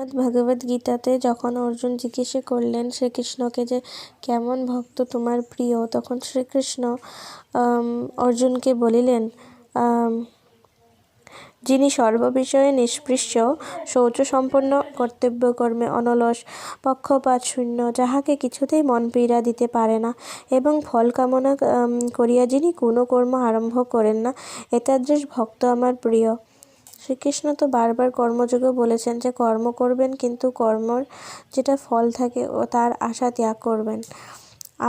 শ্রীমদ্ ভগবদ্ গীতাতে যখন অর্জুন জিজ্ঞেস করলেন শ্রীকৃষ্ণকে যে, কেমন ভক্ত তোমার প্রিয়? তখন শ্রীকৃষ্ণ অর্জুনকে বলিলেন যিনি সর্ববিষয়ে নিষ্পৃশ্য, শৌচসম্পন্ন, কর্তব্যকর্মে অনলস, পক্ষপাত শূন্য, যাহাকে কিছুতেই মন পীড়া দিতে পারে না, এবং ফল কামনা করিয়া যিনি কোনো কর্ম আরম্ভ করেন না এতাদৃশ ভক্ত আমার প্রিয়। শ্রীকৃষ্ণ তো বারবার কর্মযোগে বলেছেন যে কর্ম করবেন, কিন্তু কর্মর যেটা ফল থাকে ও তার আশা ত্যাগ করবেন।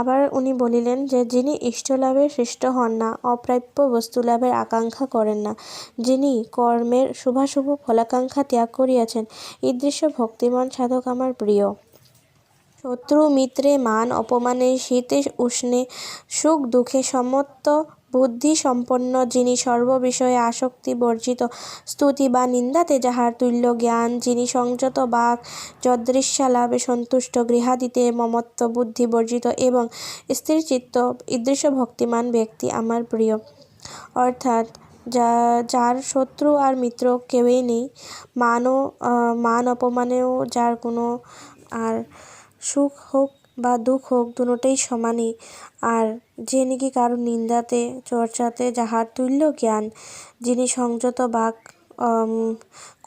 আবার উনি বলিলেন যে, যিনি ইষ্টলাভে সৃষ্ট হন না, অপ্রাপ্য বস্তু লাভের আকাঙ্ক্ষা করেন না। যিনি কর্মের শুভাশুভ ফলাকাঙ্ক্ষা ত্যাগ করিয়াছেন ঈদৃশ্য ভক্তিমান সাধক আমার প্রিয়। শত্রু মিত্রে মান অপমানে, শীতে উষ্ণে সুখ দুঃখে সমত্ব বুদ্ধি সম্পন্ন যিনি সর্ববিষয়ে আসক্তি বর্জিত স্তুতি বা নিন্দাতে যাহার তুল্য জ্ঞান, যিনি সংযত বাক যদৃশ্যালাভে সন্তুষ্ট, গৃহাদিতে মমত্ব বুদ্ধি বর্জিত এবং স্থিরচিত্ত ইদৃশ্য ভক্তিমান ব্যক্তি আমার প্রিয়। অর্থাৎ যা, যার শত্রু আর মিত্র কেউই নেই, মানও মান অপমানেও যার কোনো আর সুখ হোক বা দুঃখ হোক, দুটোই সমানই। আর যে নাকি কারও নিন্দাতে, চর্চাতে যাহার তুল্য জ্ঞান, যিনি সংযত বাক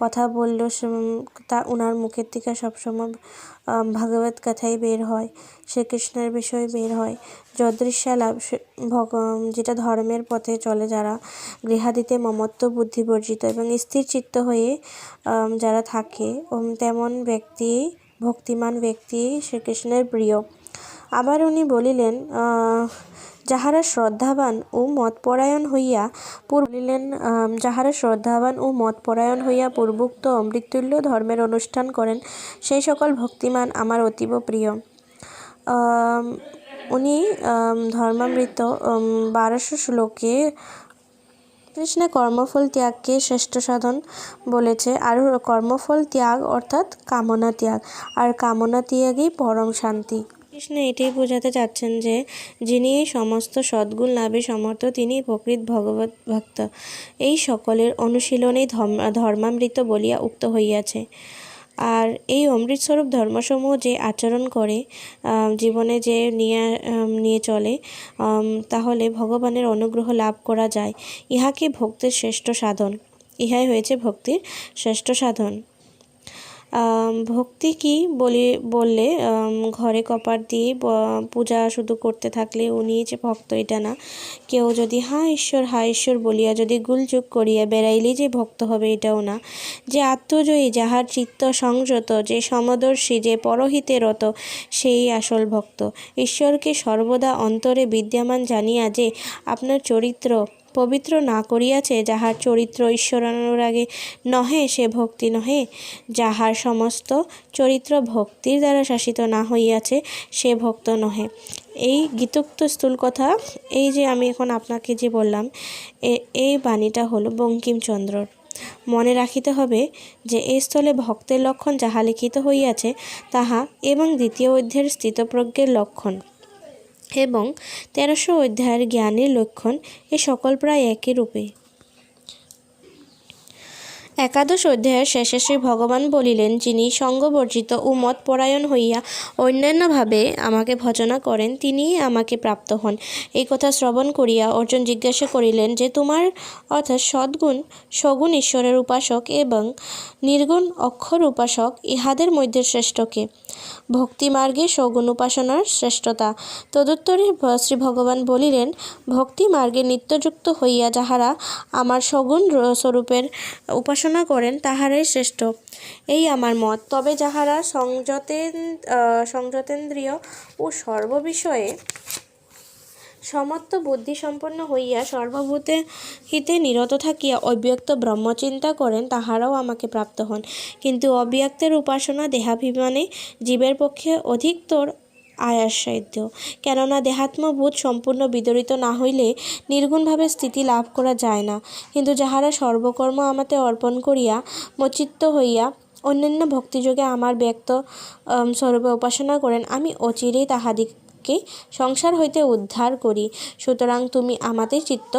কথা বলল তা ওনার মুখের থেকে সবসময় ভাগবত কথাই বের হয়, শ্রীকৃষ্ণের বিষয় বের হয়। যদৃশ্যা লাভ যেটা ধর্মের পথে চলে যারা, গৃহাদিতে মমত্ব, বুদ্ধি বর্জিত এবং স্থির চিত্ত হয়ে যারা থাকে তেমন ব্যক্তি ভক্তিমান ব্যক্তি শ্রীকৃষ্ণের প্রিয়। আবার উনি বলিলেন যাহারা শ্রদ্ধাবান ও মতপরায়ণ হইয়া বলিলেন যাহারা শ্রদ্ধাবান ও মতপরায়ণ হইয়া পূর্বোক্ত অমৃতুল্য ধর্মের অনুষ্ঠান করেন, সেই সকল ভক্তিমান আমার অতীব প্রিয়। উনি ধর্মামৃত বারোশো শ্লোকে কৃষ্ণে কর্মফল ত্যাগকে শ্রেষ্ঠ সাধন বলেছে। আর কর্মফল ত্যাগ অর্থাৎ কামনা ত্যাগ। আর কামনা ত্যাগই পরম শান্তি। কৃষ্ণ এটাই বোঝাতে চাচ্ছেন যে, যিনি এই সমস্ত সদ্গুণ লাভে সমর্থ তিনি প্রকৃত ভগবত ভক্ত। এই সকলের অনুশীলনেই ধর্মামৃত বলিয়া উক্ত হইয়াছে। আর এই অমৃত স্বরূপ ধর্মসমূহ যে আচরণ করে জীবনে যে নিয়ে নিয়ে চলে তাহলে ভগবানের অনুগ্রহ লাভ করা যায়। ইহাকে ভক্তির শ্রেষ্ঠ সাধন? ইহাই হয়েছে ভক্তির শ্রেষ্ঠ সাধন। ভক্তি কি বলি, বললে ঘরে কপার দিয়ে পূজা শুধু করতে থাকলে উনি যে ভক্ত এটা না। কেউ যদি হা ঈশ্বর হা ঈশ্বর বলিয়া যদি গুলচুক করিয়া বেড়াইলেই যে ভক্ত হবে এটাও না। যে আত্মজয়ী, যাহার চিত্ত সংযত, যে সমদর্শী, যে পরহিতে রত, সেই আসল ভক্ত। ঈশ্বরকে সর্বদা অন্তরে বিদ্যমান জানিয়া যে আপনার চরিত্র পবিত্র না করিয়াছে যাহার চরিত্র ঈশ্বরানুরাগে নহে, সে ভক্তি নহে। যাহার সমস্ত চরিত্র ভক্তির দ্বারা শাসিত না হইয়াছে, সে ভক্ত নহে। এই গীতোক্ত স্থূল কথা এই যে আমি এখন আপনাকে যে বললাম এই বাণীটা হলো বঙ্কিমচন্দ্রর। মনে রাখিতে হবে যে, এই স্থলে ভক্তের লক্ষণ যাহা লিখিত হইয়াছে, তাহা এবং দ্বিতীয় অধ্যায়ের স্থিতপ্রজ্ঞের লক্ষণ। এবং তেরোশো অধ্যায়ের জ্ঞানের লক্ষণ এ সকল প্রায় একই রূপে। একাদশ অধ্যায়ের শেষে শ্রী ভগবান বলিলেন, যিনি সঙ্গবর্জিত ও মতপরায়ণ হইয়া অন্যান্যভাবে আমাকে ভজনা করেন, তিনিই আমাকে প্রাপ্ত হন। এই কথা শ্রবণ করিয়া অর্জুন জিজ্ঞাসা করিলেন যে, তোমার অর্থাৎ সদ্গুণ, সগুণ ঈশ্বরের উপাসক এবং নির্গুণ অক্ষর উপাসক ইহাদের মধ্যে শ্রেষ্ঠকে ভক্তিমার্গে সগুণ উপাসনার শ্রেষ্ঠতা। তদুত্তরে শ্রী ভগবান বলিলেন, ভক্তি মার্গে নিত্যযুক্ত হইয়া যাহারা আমার সগুণ স্বরূপের উপাসনা করেন, তাহারাই শ্রেষ্ঠ। এই আমার মত। তবে যাহারা সংযতেন সংযতেন্দ্রীয় ও সর্ববিষয়ে সমত্ব বুদ্ধিসম্পন্ন হইয়া সর্বভূতে হিতে নিরত থাকিয়া অব্যক্ত ব্রহ্মচিন্তা করেন, তাহারাও আমাকে প্রাপ্ত হন। কিন্তু অব্যক্তের উপাসনা দেহাভিমানে জীবের পক্ষে অধিকতর আয়াসাধ্য কেননা দেহাত্মবোধ সম্পূর্ণ বিদরিত না হইলে নির্গুণভাবে স্থিতি লাভ করা যায় না। কিন্তু যাহারা সর্বকর্ম আমাতে অর্পণ করিয়া মচিত্ত হইয়া অন্যান্য ভক্তিযোগে আমার ব্যক্ত স্বরূপে উপাসনা করেন, আমি অচিরেই তাহাদিক কে সংসার হইতে উদ্ধার করি। সুতরাং তুমি আমাদের চিত্ত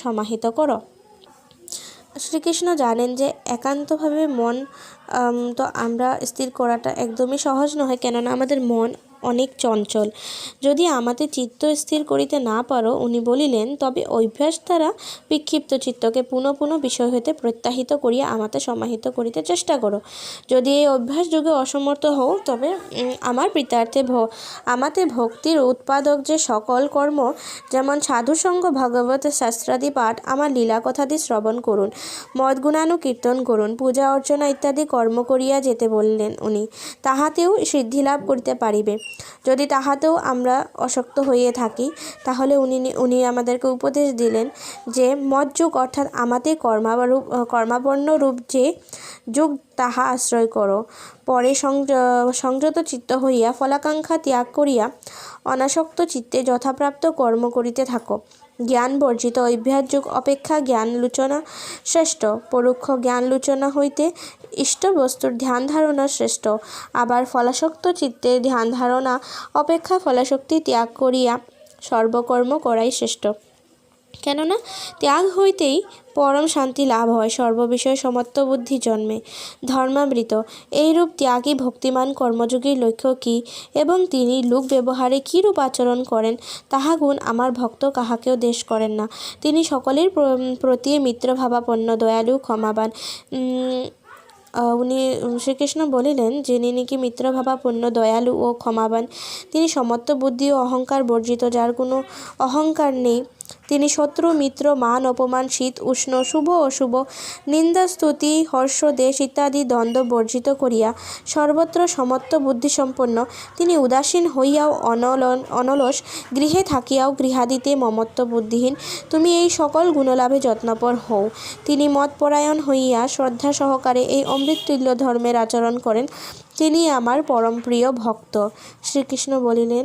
সমাহিত করো। শ্রীকৃষ্ণ জানেন যে একান্তভাবে মন তো আমরা স্থির করাটা একদমই সহজ নয় কেননা আমাদের মন অনেক চঞ্চল। যদি আমাদের চিত্ত স্থির করিতে না পারো, উনি বলিলেন, তবে অভ্যাস দ্বারা বিক্ষিপ্ত চিত্তকে পুনঃ পুনঃ বিষয় হইতে প্রত্যাহিত করিয়া আমাতে সমাহিত করিতে চেষ্টা করো। যদি এই অভ্যাস যুগে অসমর্থ হও, তবে আমার পিতার্থে ভ, আমাতে ভক্তির উৎপাদক যে সকল কর্ম, যেমন সাধুসঙ্গ, ভগবত শাস্ত্রাদি পাঠ, আমার লীলা কথাদি শ্রবণ করুন মদ গুণানুকীর্তন করুন, পূজা অর্চনা ইত্যাদি কর্ম করিয়া যেতে বললেন উনি, তাহাতেও সিদ্ধি লাভ করিতে পারিবে। যদি তাহাতেও আমরা অশক্ত হয়ে থাকি, তাহলে উনি উনি আমাদেরকে উপদেশ দিলেন যে মদ যুগ অর্থাৎ আমাতে কর্মারূপ কর্মাপন্ন রূপ যে যুগ, তাহা আশ্রয় করো। পরে সংযত চিত্ত হইয়া ফলাকাঙ্ক্ষা ত্যাগ করিয়া অনাসক্ত চিত্তে যথাপ্রাপ্ত কর্ম করিতে থাকো। জ্ঞান বর্জিত অভ্যাস যুগ অপেক্ষা জ্ঞান লুচনা শ্রেষ্ঠ। পরোক্ষ জ্ঞান লুচনা হইতে ইষ্ট বস্তুর ধ্যান ধারণা শ্রেষ্ঠ। আবার ফলাসক্ত চিত্তে ধ্যান ধারণা, অপেক্ষা ফলাশক্তি ত্যাগ করিয়া সর্বকর্ম করাই শ্রেষ্ঠ। কেননা, ত্যাগ হইতেই পরম শান্তি লাভ হয় সর্ববিষয়ে সমত্ব বুদ্ধি জন্মে। ধর্মাবৃত এইরূপ ত্যাগই ভক্তিমান কর্মযোগীর লক্ষ্য কী এবং তিনি লোক ব্যবহারে কী রূপ আচরণ করেন, তাহা গুণ আমার ভক্ত কাহাকেও দেশ করেন না। তিনি সকলের প্রতি মিত্রভাবাপন্ন, দয়ালু, ক্ষমাবান উনি শ্রীকৃষ্ণ বলিলেন, যিনি নাকি মিত্রভাবাপন্ন দয়ালু ও ক্ষমাবান, তিনি সমত্ব বুদ্ধি ও অহংকার বর্জিত, যার কোনো অহংকার নেই। তিনি শত্রু, মিত্র, মান, অপমান, শীত, উষ্ণ, শুভ অশুভ, নিন্দা, স্তুতি, হর্ষ, দেশ ইত্যাদি দ্বন্দ্ব বর্জিত করিয়া সর্বত্র সমত্ব বুদ্ধিসম্পন্ন, তিনি উদাসীন হইয়াও অনলন অনলস, গৃহে থাকিয়াও গৃহাদিতে মমত্ব বুদ্ধিহীন, তুমি এই সকল গুণলাভে যত্নপর হও। তিনি মতপরায়ণ হইয়া শ্রদ্ধা সহকারে এই অমৃততুল্য ধর্মের আচরণ করেন। তিনি আমার পরম প্রিয় ভক্ত। শ্রীকৃষ্ণ বলিলেন